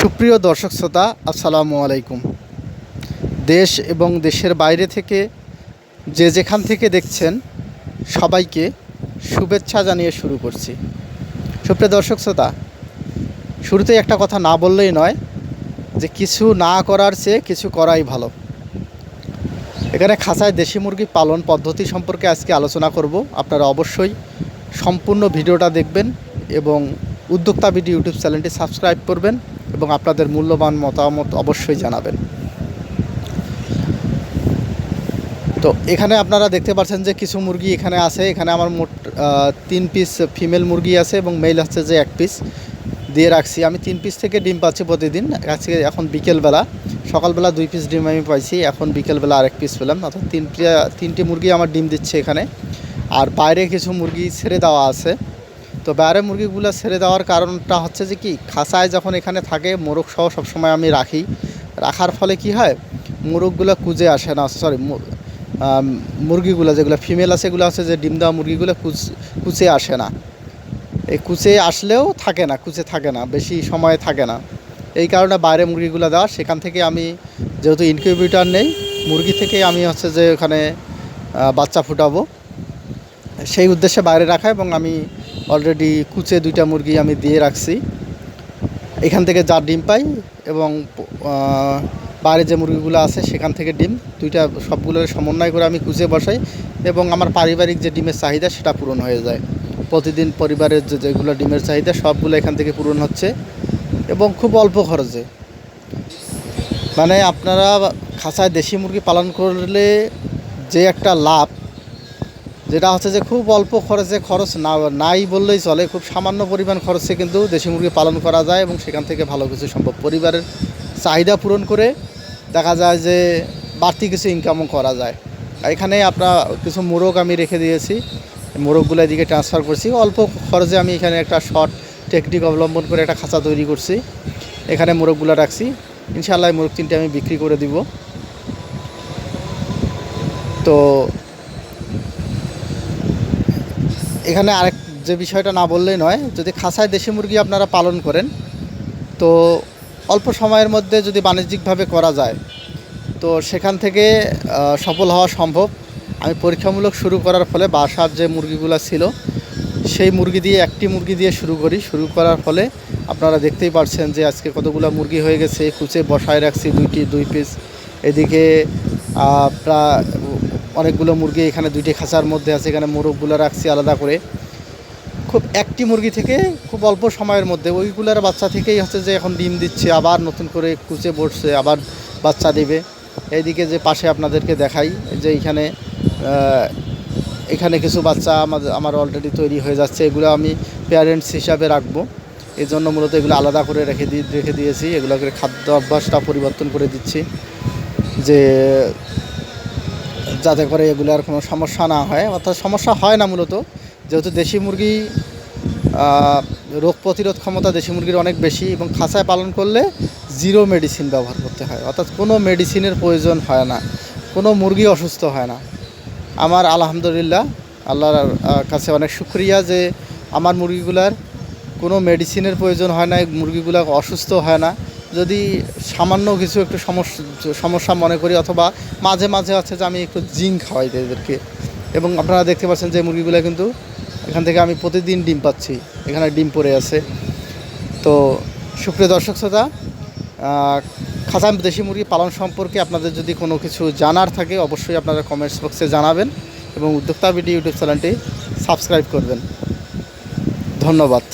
সুপ্রিয় দর্শক শ্রোতা, আসসালামু আলাইকুম। দেশ এবং দেশের বাইরে থেকে যে যেখান থেকে দেখছেন সবাইকে শুভেচ্ছা জানিয়ে শুরু করছি। সুপ্রিয় দর্শক শ্রোতা, শুরুতেই একটা কথা না বললেই নয় যে কিছু না করার চেয়ে কিছু করাই ভালো। এখানে খাঁচায় দেশি মুরগি পালন পদ্ধতি সম্পর্কে আজকে আলোচনা করব। আপনারা অবশ্যই সম্পূর্ণ ভিডিওটা দেখবেন এবং উদ্যোক্তা ভিডিও ইউটিউব চ্যানেলটি সাবস্ক্রাইব করবেন। এবং আপনাদের মূল্যবান মতামত অবশ্যই জানাবেন। তো এখানে আপনারা দেখতে পাচ্ছেন যে কিছু মুরগি এখানে আছে। এখানে আমার মোট তিন পিস ফিমেল মুরগি আছে এবং মেল হচ্ছে যে এক পিস দিয়ে রাখছি। আমি তিন পিস থেকে ডিম পাচ্ছি প্রতিদিন। আজকে এখন বিকেলবেলা, সকালবেলা দুই পিস ডিম আমি পাইছি। এখন বিকেলবেলা আরেক পিস পেলাম। অর্থাৎ তিনটি তিনটি মুরগি আমার ডিম দিচ্ছে এখানে। আর বাইরে কিছু মুরগি ছেড়ে দেওয়া আছে। তো বাইরে মুরগিগুলো ছেড়ে দেওয়ার কারণটা হচ্ছে যে কি খাঁচায় যখন এখানে থাকে মোরগ সহ সবসময় আমি রাখি। রাখার ফলে কি হয়, মোরগগুলো কুজে আসে না সরি মুরগিগুলো যেগুলো ফিমেল আছে, এগুলো আছে যে ডিম দেওয়া মুরগিগুলো কুচ কুচে আসে না। এই কুচে আসলেও থাকে না, কুচে থাকে না, বেশি সময় থাকে না। এই কারণে বাইরে মুরগিগুলো দেওয়া, সেখান থেকে আমি যেহেতু ইনকিউবেটর নেই, মুরগি থেকে আমি হচ্ছে যে ওখানে বাচ্চা ফুটাবো। সেই উদ্দেশ্যে বাইরে রাখা এবং আমি অলরেডি কুচে দুইটা মুরগি আমি দিয়ে রাখছি। এখান থেকে যা ডিম পাই এবং বাইরে যে মুরগিগুলো আছে সেখান থেকে ডিম, দুইটা সবগুলোর সমন্বয় করে আমি কুচে বসাই এবং আমার পারিবারিক যে ডিমের চাহিদা সেটা পূরণ হয়ে যায়। প্রতিদিন পরিবারের যে যেগুলো ডিমের চাহিদা সবগুলো এখান থেকে পূরণ হচ্ছে এবং খুব অল্প খরচে। মানে আপনারা খাঁচায় দেশি মুরগি পালন করলে যে একটা লাভ যেটা হচ্ছে যে খুব অল্প খরচে খরচ না, নাই বললেই চলে, খুব সামান্য পরিমাণ খরচে কিন্তু দেশি মুরগি পালন করা যায় এবং সেখান থেকে ভালো কিছু সম্ভব। পরিবারের চাহিদা পূরণ করে দেখা যায় যে বাড়তি কিছু ইনকামও করা যায়। এখানে আপনার কিছু মোরগ আমি রেখে দিয়েছি। মোরগগুলো এদিকে ট্রান্সফার করছি। অল্প খরচে আমি এখানে একটা শর্ট টেকনিক অবলম্বন করে একটা খাঁচা তৈরি করছি। এখানে মোরগগুলো রাখছি। ইনশাআল্লাহ মোরগ তিনটে আমি বিক্রি করে দিব। তো এখানে আরেক যে বিষয়টা না বললেই নয়, যদি খাসায় দেশি মুরগি আপনারা পালন করেন, তো অল্প সময়ের মধ্যে যদি বাণিজ্যিকভাবে করা যায়, তো সেখান থেকে সফল হওয়া সম্ভব। আমি পরীক্ষামূলক শুরু করার ফলে বাসার যে মুরগিগুলো ছিল, সেই মুরগি দিয়ে, একটি মুরগি দিয়ে শুরু করি। শুরু করার ফলে আপনারা দেখতেই পারছেন যে আজকে কতগুলো মুরগি হয়ে গেছে। কুচে বসায় রাখছি দুইটি, দুই পিস এদিকে প্রায় অনেকগুলো মুরগি এখানে দুইটি খাঁচার মধ্যে আছে, এখানে মোরগগুলো রাখছি আলাদা করে। খুব একটি মুরগি থেকে খুব অল্প সময়ের মধ্যে ওইগুলোর বাচ্চা থেকেই হচ্ছে যে এখন ডিম দিচ্ছে, আবার নতুন করে কুচে বসছে আবার বাচ্চা দেবে। এইদিকে যে পাশে আপনাদেরকে দেখাই, যে এখানে এখানে কিছু বাচ্চা আমাদের আমার অলরেডি তৈরি হয়ে যাচ্ছে। এগুলো আমি প্যারেন্টস হিসাবে রাখব। এই জন্য মূলত এগুলো আলাদা করে রেখে দিয়ে রেখে দিয়েছি। এগুলোকে খাদ্য অভ্যাসটা পরিবর্তন করে দিচ্ছি। যে যাতে করে এগুলো আর কোনো সমস্যা না হয়। অর্থাৎ সমস্যা হয় না মূলত। যেহেতু দেশি মুরগি রোগ প্রতিরোধ ক্ষমতা দেশি মুরগির অনেক বেশি এবং খাঁচায় পালন করলে জিরো মেডিসিন ব্যবহার করতে হয়। অর্থাৎ কোনো মেডিসিনের প্রয়োজন হয় না। কোনো মুরগি অসুস্থ হয় না। আমার আলহামদুলিল্লাহ, আল্লাহর কাছে অনেক শুক্রিয়া যে আমার মুরগিগুলার কোনো মেডিসিনের প্রয়োজন হয় না মুরগিগুলো অসুস্থ হয় না। যদি সামান্য কিছু একটু সমস্যা সমস্যা মনে করি অথবা মাঝে মাঝে হচ্ছে যে আমি একটু জিঙ্ক খাওয়াই এদেরকে এবং আপনারা দেখতে পাচ্ছেন যে মুরগিগুলো কিন্তু এখান থেকে আমি প্রতিদিন ডিম পাচ্ছি, এখানে ডিম পড়ে আছে। তো সুপ্রিয় দর্শক শ্রোতা খাঁচা দেশি মুরগি পালন সম্পর্কে আপনাদের যদি কোনো কিছু জানার থাকে অবশ্যই আপনারা কমেন্টস বক্সে জানাবেন এবং উদ্যোক্তা ভিডিও ইউটিউব চ্যানেলটি সাবস্ক্রাইব করবেন। ধন্যবাদ।